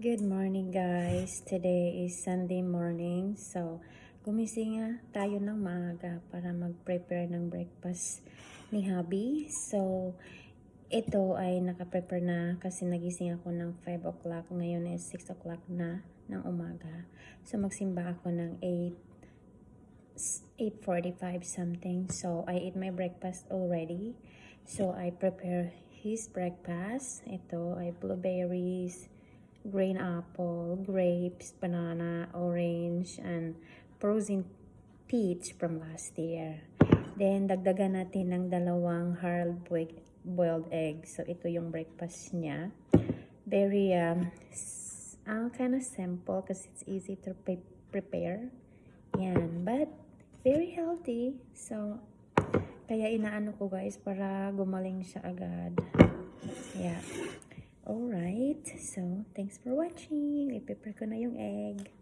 Good morning guys. Today is Sunday morning. So, gumising nga tayo ng maaga para mag-prepare ng breakfast ni hubby. So, ito ay nakaprepare na kasi nagising ako ng 5 o'clock. Ngayon is 6 o'clock na ng umaga. So, magsimba ako ng 8 8.45 something. So, I ate my breakfast already. So, I prepare his breakfast. Ito ay blueberries, green apple, grapes, banana, orange, and frozen peach from last year. Then, dagdagan natin ng dalawang hard boiled, egg. So, ito yung breakfast niya. Very, um, uh, kind of simple because it's easy to pre- prepare. Yan. But, very healthy. So, kaya inaano ko guys para gumaling siya agad. Yeah. Alright. So, thanks for watching. I-prepare ko na yung egg.